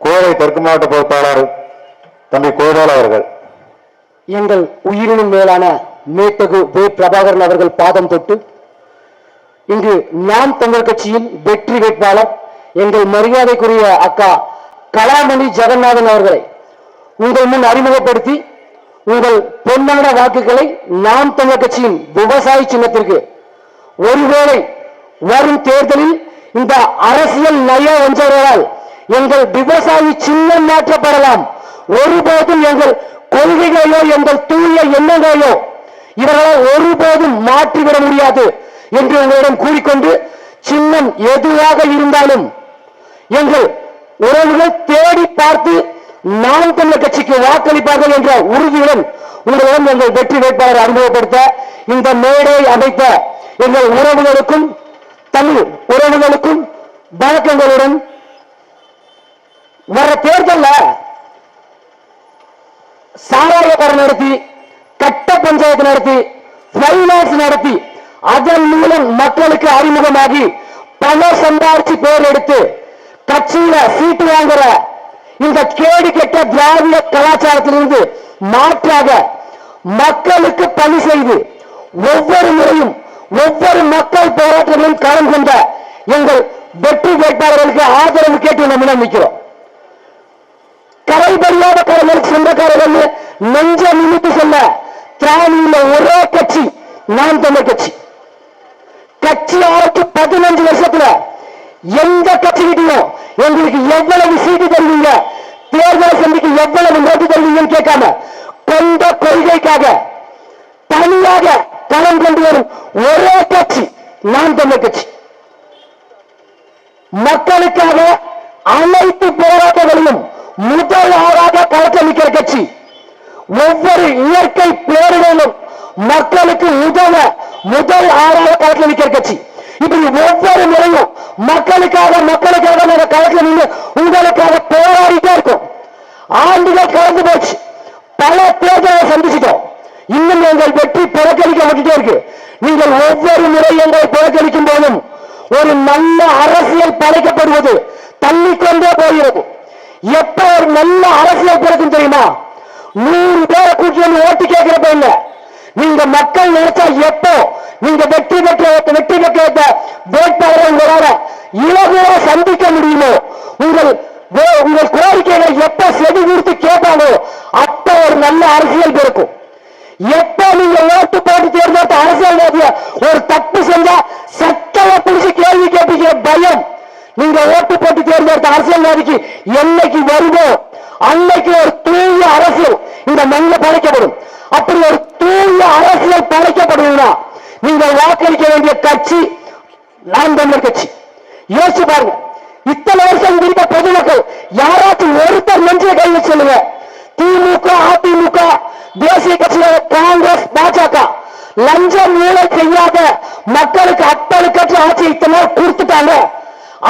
கோவை தெற்கு மாவட்ட பொறுப்பாளர் தம்பி கோபால் அவர்கள். எங்கள் உயிரினும் மேலான மேத்தகு வே பிரபாகரன் அவர்கள் பாதம் தொட்டு இங்கு நாம் தமிழ் கட்சியின் வெற்றி வேட்பாளர் எங்கள் மரியாதைக்குரிய அக்கா கலாமணி ஜெகநாதன் அவர்களை உங்கள் முன் அறிமுகப்படுத்தி உங்கள் பொன்னான வாக்குகளை நாம் தமிழர் கட்சியின் விவசாய சின்னத்திற்கு ஒருவேளை வரும் தேர்தலில் இந்த அரசியல் நய வஞ்சகரால் எங்கள் விவசாயி சின்னம் மாற்றப்படலாம். ஒருபோதும் எங்கள் கொள்கைகளையோ எங்கள் தூய எண்ணங்களையோ இவர்களால் ஒருபோதும் மாற்றிவிட முடியாது என்று எங்களிடம் கூறிக்கொண்டு சின்னம் எதுவாக இருந்தாலும் எங்கள் உறவுகள் தேடி பார்த்து நாம் தமிழர் கட்சிக்கு வாக்களிப்பார்கள் என்ற உறுதியுடன் உங்களிடம் எங்கள் வெற்றி வேட்பாளரை அறிமுகப்படுத்த இந்த மேடை அமைத்த எங்கள் உறவுகளுக்கும் தமிழ் உறவுகளுக்கும் வழக்கங்களுடன் வர்ற தேர்தல்ல சாராய கடை நடத்தி கட்ட பஞ்சாயத்து நடத்தி பைனான்ஸ் நடத்தி அதன் மூலம் மக்களுக்கு அறிமுகமாகி பணம் சம்பாதிச்சு பேர் எடுத்து கட்சியில சீட்டு வாங்குற இந்த கேடு கெட்ட திராவிட கலாச்சாரத்திலிருந்து மாற்றாக மக்களுக்கு பணி செய்து ஒவ்வொரு முறையும் ஒவ்வொரு மக்கள் போராட்டங்களும் கலந்து கொண்ட எங்கள் வெற்றி வேட்பாளர்களுக்கு ஆதரவு கேட்டு நம்ம நிற்கிறோம் கடலுக்கு நெஞ்ச நிமித்து சொல்ல திராணியில ஒரே கட்சி நாம் தமிழ் கட்சி. கட்சி ஆட்சி பதினஞ்சு வருஷத்துல எந்த கட்சிக்கிட்டையும் எங்களுக்கு எவ்வளவு சீட்டு தருவீங்க? தேர்தல் சந்திக்கு எவ்வளவு நோட்டு தருவீங்கன்னு கேட்காம கொண்ட கொள்கைக்காக தனியாக களம் கொண்டு வரும் ஒரே கட்சி நாம் தமிழ் கட்சி. மக்களுக்காக அனைத்து போராட்டங்களிலும் முதல் ஆளாக களத்தில் கட்சி. ஒவ்வொரு இயற்கை பேரிடலும் மக்களுக்கு உதவ முதல் ஆளாக களத்தில் நிற்கிற கட்சி. இப்படி ஒவ்வொரு முறையும் மக்களுக்காக மக்களுக்காக நாங்கள் களத்தில் நின்று உங்களுக்காக போராடிட்டே இருக்கும். ஆண்டுகள் கடந்து போச்சு. பல தேர்தலை சந்திச்சிட்டோம். இன்னும் எங்கள் வெற்றி புறக்கணிக்கப்பட்டுட்டே இருக்கு. நீங்கள் ஒவ்வொரு முறை எங்களை புறக்கணிக்கும் போதும் ஒரு நல்ல அரசியல் படைக்கப்படுவது தள்ளிக்கொண்டே போகிறது. எப்ப ஒரு நல்ல அரசியல் பிறக்கும் தெரியுமா? நூறு பேரை கூட்டி ஓட்டு கேட்கிறப்ப இல்ல நீங்க மக்கள் நினைச்சா எப்போ? நீங்க வெற்றி பெற்ற வெற்றி பெற்ற வேட்பாளரை உங்களால இலகுவ சந்திக்க முடியுமோ? உங்கள் உங்கள் கோரிக்கைகளை எப்ப செடி கொடுத்து கேட்பாங்களோ அப்ப ஒரு நல்ல அரசியல் பிறக்கும். எப்ப நீங்க ஓட்டு போட்டு தேர்ந்தெடுத்த அரசியல்வாதிய ஒரு தப்பு செஞ்சா சட்டத்தை பிடிச்சு கேள்வி கேட்பீங்க பயம். நீங்க ஓட்டு போட்டு தேர்ந்தெடுத்த அரசியல்வாதிக்கு அன்னைக்கு ஒரு தூய அரசியல் இந்த மண்ணில் படைக்கப்படும். அப்படி ஒரு தூய அரசியல் படைக்கப்படுவதுனா நீங்கள் வாக்களிக்க வேண்டிய கட்சி நாம் தமிழர் கட்சி. யோசிச்சு பாருங்க. இத்தனை வருஷம் இருக்க பொதுமக்கள் யாராச்சும் ஒருத்தர் நெஞ்சில கையில் சொல்லுங்க. திமுக அதிமுக தேசிய கட்சிகள் காங்கிரஸ் பாஜக. லஞ்சம் ஊழல் செய்யாத மக்களுக்கு அப்பழுக்கற்ற ஆட்சி இத்தனை நாள் கொடுத்துட்டாங்க.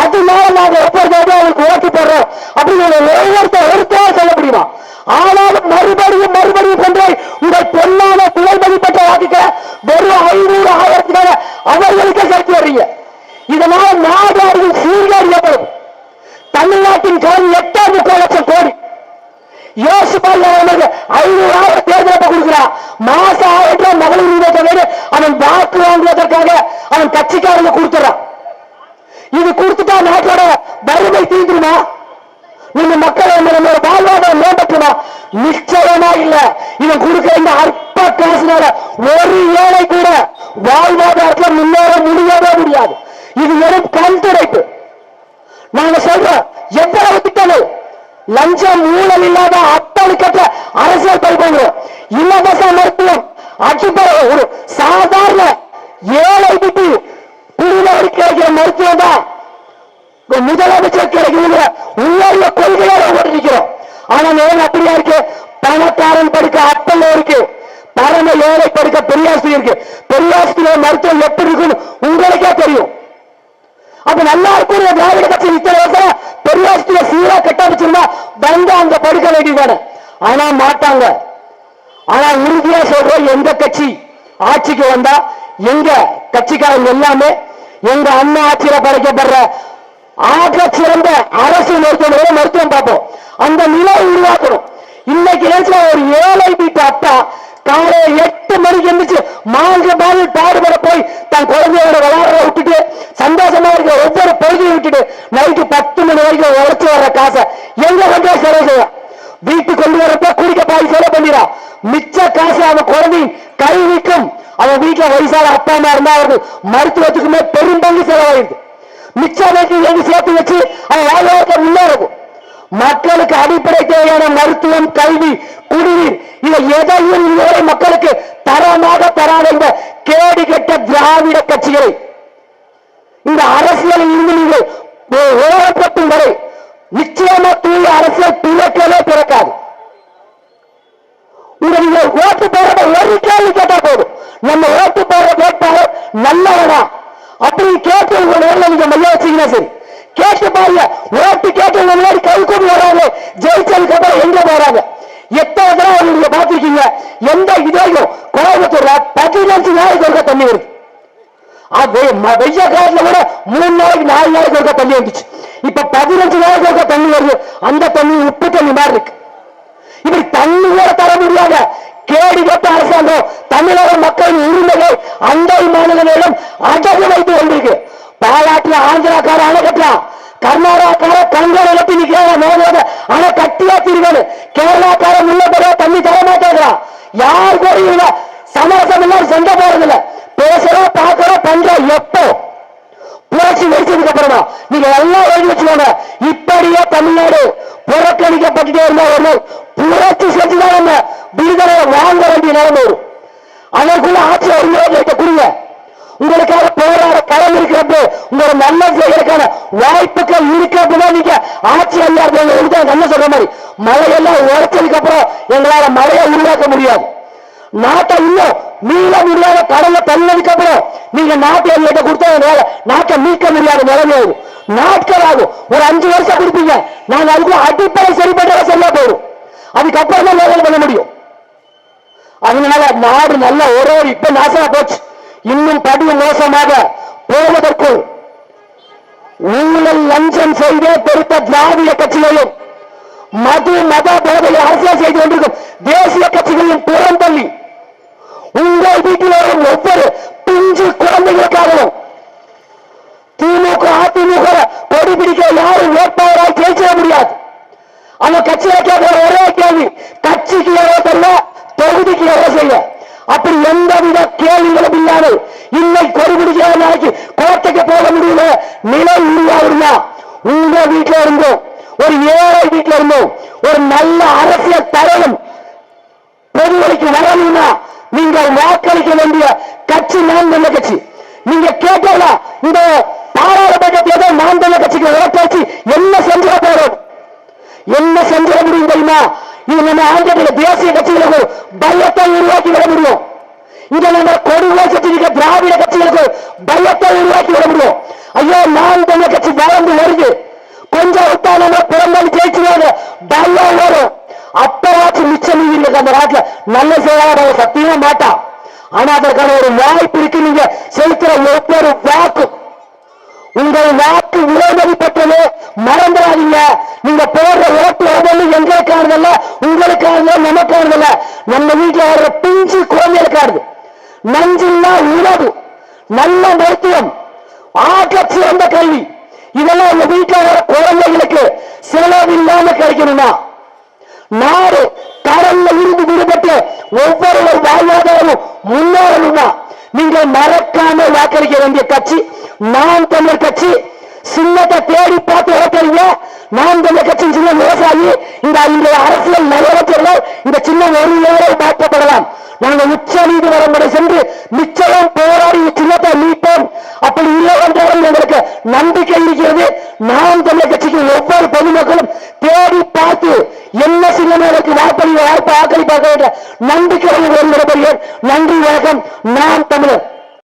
அதனால நாங்க எப்பொழுதாவது அவங்களுக்கு ஓட்டு போடுறோம். அப்படின்னு ஒவ்வொருத்தர் ஒருத்தர் சொல்ல முடியுமா? ஆனாலும் மறுபடியும் மறுபடியும் கொண்டு உங்கள் பொன்னான புகழ் மதிப்பற்ற வாக்குகளை வெறும் ஐநூறு ஆயிரத்துக்காக அவர்களுக்கே சேர்த்து வர்றீங்க இதனால நாடு அறிவில் சீர்கேடு ஏற்படும். தமிழ்நாட்டின் கடன் எட்டே முக்கால் லட்சம் கோடி. யோசிப்பால் அவனுக்கு ஐநூறாயிரம் தேர்தலப்ப கொடுக்கிறான் மாசம் ஆயிரம் ரூபாய் மகளிர் உரிமை அவன் வாக்கு வாங்குவதற்காக அவன் கட்சிக்காரங்க கொடுத்துறான். முடியுமா இந்த நீங்க மக்களை நம்மளோட வாழ்வாதாரம் மேம்பட்டுமா நிச்சயமா இல்ல. இவன் கொடுக்கிற இந்த அற்ப காசுனால ஒரு ஏழை கூட வாழ்வாதாரத்துல முன்னேற முடியவே முடியாது. இது வெறும் கண் துடைப்பு நாங்க சொல்றோம் எவ்வளவு திட்டங்கள் லஞ்சம் ஊழல் இல்லாத அத்தளிக்கற்ற அரசியல் பரிபாடுறோம் இலவச மருத்துவம் அடிப்படை ஒரு சாதாரண ஏழை விட்டு குடிநீர் கிடைக்கிற மருத்துவம் தான் முதலமைச்சர் கிடைக்கிற உள்ள கொள்கையோட ஓட்டிருக்கிறோம் ஆனா நேரம் அப்படியா இருக்கு? பணக்காரன் படுக்க அப்பல்ல இருக்கு. பரம ஏழை படுக்க பெரியாஸ்திரி இருக்கு. பெரியாஸ்திரி மருத்துவம் எப்படி இருக்குன்னு உங்களுக்கே தெரியும். அப்ப நல்லா இருக்கிற திராவிட கட்சி இத்தனை வருஷம் பெரியாஸ்திரிய சீரா கட்டமைச்சிருந்தா வந்து அங்க படுக்க வேண்டியதானே ஆனா மாட்டாங்க. ஆனா உறுதியா சொல்றோம் எந்த கட்சி ஆட்சிக்கு வந்தா எங்க கட்சிக்காரங்க எல்லாமே எங்க அண்ணா ஆட்சியில படைக்கப்படுற ஆக சிறந்த அரசு மருத்துவமனையில மருத்துவம் பார்ப்போம். அந்த நிலை உருவாக்கணும். இன்னைக்கு நேரத்துல ஒரு ஏழை வீட்டு அப்பா காலையில எட்டு மணிக்கு எந்திரிச்சு மாங்க மாதிரி பாடுபட போய் தன் குழந்தையோட விளையாடுறத விட்டுட்டு சந்தோஷமா இருக்க ஒவ்வொரு பொழுதையும் விட்டுட்டு நைட்டு பத்து மணி வரைக்கும் உழைச்சு வர்ற காசை எங்க கொண்டு செலவு செய்ய வீட்டுக்கு கொண்டு வரப்ப குடிக்க பாதி செலவு பண்ணிடா மிச்ச காசு அவன் குழந்தை கை கல்விக்கும் அவன் வீட்டுல வயசான அப்பா அம்மா இருந்தா அவருக்கு மருத்துவத்துக்குமே பெரும்பங்கு செலவாயிடுது. மிச்சமைக்கு எங்க சேர்த்து வச்சு அவன் வாழ்வாதாரத்தை முன்னேறும் மக்களுக்கு அடிப்படை தேவையான மருத்துவம் கல்வி குடிநீர் இதை எதையும் இதுவரை மக்களுக்கு தரமாக தராத இந்த கேடு கெட்ட திராவிட கட்சிகளை. இந்த அரசியலில் இருந்து நீங்கள் ஓரப்பட்டும் வரை நிச்சயமா தூய அரசியல் பிறக்கவே பிறக்காது. நீங்க ஓட்டு போடுறத ஒரு கேள்வி கேட்டா போதும். நம்ம ஓட்டு போடுற வேட்பாளர் நல்லவனா? அப்படி கேட்டு உங்க நேரில் நீங்க மைய வச்சீங்கன்னா சரி. கேட்டு பாருங்க. ஓட்டு கேட்டு முன்னாடி கை கூடி வராங்க. ஜெயிச்சதுக்கு அப்புறம் எங்க போறாங்க? எத்தனை தடவை நீங்க பார்த்திருக்கீங்க? எந்த இதையும் கோயம்புத்தூர்ல பதினஞ்சு நாளைக்கு ஒருக்க தண்ணி வருது அது வெய்ய காலத்துல கூட மூணு நாளைக்கு நாலு நாளைக்கு ஒருக்க தண்ணி வந்துச்சு. இப்ப பதினஞ்சு நாளைக்கு ஒருக்க தண்ணி வருது. அந்த தண்ணி உப்பு தண்ணி மாதிரி இருக்கு. இப்படி தண்ணி கூட தர முடியாத கேடு கட்ட அரசாங்கம் தமிழக மக்களின் இருந்தது அண்டை மாநிலங்களிலும் அடகு வைத்து கொண்டிருக்கு. பாலாட்டுல ஆந்திராக்கார அணை கட்டலாம் கர்நாடகாக்கார கங்கை கட்டி நிக்கிறாங்க மோதோட அணை கட்டியா தீர்வு கேரளாக்கார முன்னபடியா தண்ணி தர மாட்டேங்கிறான் யார் கூட சமரசம் எல்லாம் இல்லாம போறது இல்ல பேசுறோம் பார்க்கிறோம் பண்றோம் எப்போ? புரட்சி வெடிச்சதுக்கு அப்புறமா. நீங்க எல்லாம் எழுதி வச்சுக்கோங்க. இப்படியே தமிழ்நாடு புறக்கணிக்கப்பட்டுட்டே இருந்தா ஒரு புரட்சி செஞ்சுதான் நம்ம விடுதலை வாங்க வேண்டிய நிலைமை வரும். அதற்குள்ள ஆட்சி அறிஞர்கிட்ட கொடுங்க உங்களுக்காக போராட களம் இருக்கிறப்ப உங்களோட நல்ல செய்யறதுக்கான வாய்ப்புகள் இருக்கிறப்பதான் நீங்க ஆட்சி அதிகாரத்தில் என்ன சொல்ற மாதிரி மழையெல்லாம் உழைச்சதுக்கு அப்புறம் எங்களால மழையை உருவாக்க முடியாது. நாட்டை இன்னும் மீள முடியாத கடல்ல தள்ளதுக்கு அப்புறம் நீங்க நாட்டை எங்கிட்ட கொடுத்தா எங்களால நாட்டை மீட்க முடியாத நிலைமை ஆகும் நாட்கள் ஆகும் ஒரு அஞ்சு வருஷம் கொடுப்பீங்க. நாங்க அதுக்கு அடிப்படை சரிபட்டதை சரியா போயிடும் அதுக்கப்புறம் தான் வேலை பண்ண முடியும். அதனால நாடு நல்ல ஒரே இப்ப நாசமா போச்சு. இன்னும் படி மோசமாக போவதற்குள் ஊழல் லஞ்சம் செய்தே பெருத்த திராவிட கட்சிகளையும் மது மத போதையை அரசியல் செய்து கொண்டிருக்கும் தேசிய கட்சிகளையும் புறந்தள்ளி உங்கள் வீட்டில் வரும் ஒவ்வொரு பிஞ்சு குழந்தைகளுக்காகவும் திமுக அதிமுக கொடி பிடிக்க யாரும் வேட்பாளரால் ஜெயிச்சிட முடியாது. அந்த கட்சியை கேட்கிற ஒரே கேள்வி கட்சிக்கு எவ்வளவு தெரியல தொகுதிக்கு எவ்வளவு செய்ய. அப்படி எந்தவித கேள்விகளும் இல்லாமல் இன்னைக்கு கொடிபிடிக்கிற நாளைக்கு கோட்டைக்கு போக முடியல. நிலை உருவாகுமா உங்க வீட்டுல இருந்தோம் ஒரு ஏழை வீட்டுல இருந்தோம் ஒரு நல்ல அரசியல் தலைவன் பொதுவெளிக்கு வரணும்னா நீங்கள் வாக்களிக்க வேண்டிய கட்சி நான் தமிழ கட்சி? நீங்க கேட்டா இந்த பாராளுமன்ற தேர்தல் நாம் தமிழ கட்சிக்கு வாக்களிச்சு என்ன செஞ்சிட போறோம்? என்ன செஞ்சிட முடியும் தெரியுமா? இது நம்ம ஆந்திர தேசிய கட்சிகளுக்கு பயத்தை உருவாக்கி விட முடியும். இதை நம்ம கொடுமை செஞ்சிருக்க திராவிட கட்சிகளுக்கு பயத்தை உருவாக்கி விட முடியும். ஐயோ நான் தமிழ் கட்சி வளர்ந்து வருது. கொஞ்சம் விட்டா நம்ம பிறந்தாலும் ஜெயிச்சுவாங்க பயம் வரும். அப்பவாச்சும் மிச்சம் இருக்கு அந்த நாட்டுல நல்ல செய்யாத சத்தியமா மாட்டான் ஆனா அதற்கான ஒரு வாய்ப்பு இருக்கு. நீங்க செலுத்துற ஒவ்வொரு வாக்கும். உங்கள் வாக்கு விலைமதிப்பட்டது மறந்துடாதீங்க. நீங்க போடுற உங்களுக்காக நமக்காக நமக்கானதல்ல நம்ம வீட்டுல வர்ற பிஞ்சு குழந்தைகளுக்கானது. நஞ்சில்லா உணவு நல்ல மருத்துவம் ஆக்க சிறந்த கல்வி. இதெல்லாம் உங்க வீட்டுல வர குழந்தைகளுக்கு செலவு இல்லாம கிடைக்கணுமா? நாடு கடல்ல இருந்து விடுபட்டு ஒவ்வொரு வாழ்வாதாரமும் முன்னேறணும்னா நீங்கள் மறக்காம வாக்களிக்க வேண்டிய கட்சி நான் தமிழர் கட்சி சின்னத்தை தேடி பார்த்து ஓட்டுறீங்க நாம் தமிழர் கட்சி சின்ன விவசாயி இந்த இந்த அரசியல் நிறைவேற்றங்கள் இந்த சின்ன ஒரு ஏழை மாற்றப்படலாம். நாங்கள் உச்ச நீதிமன்றம் வரை சென்று நிச்சயம் போராடி சின்னத்தை மீட்போம் அப்படி இல்லை என்றாலும் எங்களுக்கு நம்பிக்கை இருக்கிறது. நாம் தமிழர் கட்சிக்கு ஒவ்வொரு பொதுமக்களும் தேடி பார்த்து என்ன சின்னங்களுக்கு வாக்களி வாய்ப்பு வாக்களிப்பாக என்ற நம்பிக்கை நன்றி வணக்கம்.